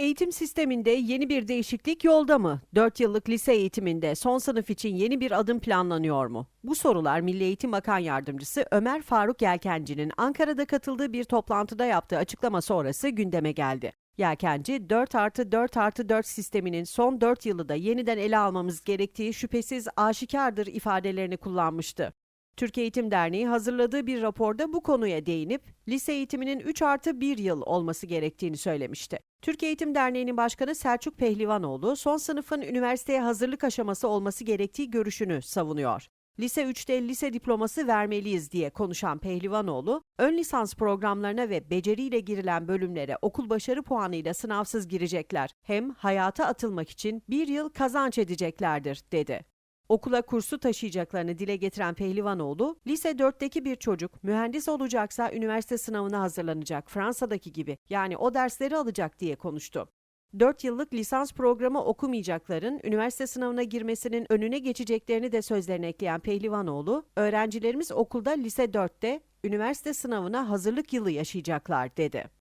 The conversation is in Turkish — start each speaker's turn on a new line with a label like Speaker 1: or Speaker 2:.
Speaker 1: Eğitim sisteminde yeni bir değişiklik yolda mı? 4 yıllık lise eğitiminde son sınıf için yeni bir adım planlanıyor mu? Bu sorular Milli Eğitim Bakan Yardımcısı Ömer Faruk Yelkenci'nin Ankara'da katıldığı bir toplantıda yaptığı açıklama sonrası gündeme geldi. Yelkenci, 4 artı 4 artı 4 sisteminin son 4 yılı da yeniden ele almamız gerektiği şüphesiz aşikardır ifadelerini kullanmıştı. Türk Eğitim Derneği hazırladığı bir raporda bu konuya değinip lise eğitiminin 3 artı 1 yıl olması gerektiğini söylemişti. Türk Eğitim Derneği'nin başkanı Selçuk Pehlivanoğlu son sınıfın üniversiteye hazırlık aşaması olması gerektiği görüşünü savunuyor. Lise 3'te lise diploması vermeliyiz diye konuşan Pehlivanoğlu, ön lisans programlarına ve beceriyle girilen bölümlere okul başarı puanıyla sınavsız girecekler. Hem hayata atılmak için bir yıl kazanç edeceklerdir, dedi. Okula kursu taşıyacaklarını dile getiren Pehlivanoğlu, lise 4'teki bir çocuk mühendis olacaksa üniversite sınavına hazırlanacak Fransa'daki gibi yani o dersleri alacak diye konuştu. 4 yıllık lisans programı okumayacakların üniversite sınavına girmesinin önüne geçeceklerini de sözlerine ekleyen Pehlivanoğlu, öğrencilerimiz okulda lise 4'te üniversite sınavına hazırlık yılı yaşayacaklar dedi.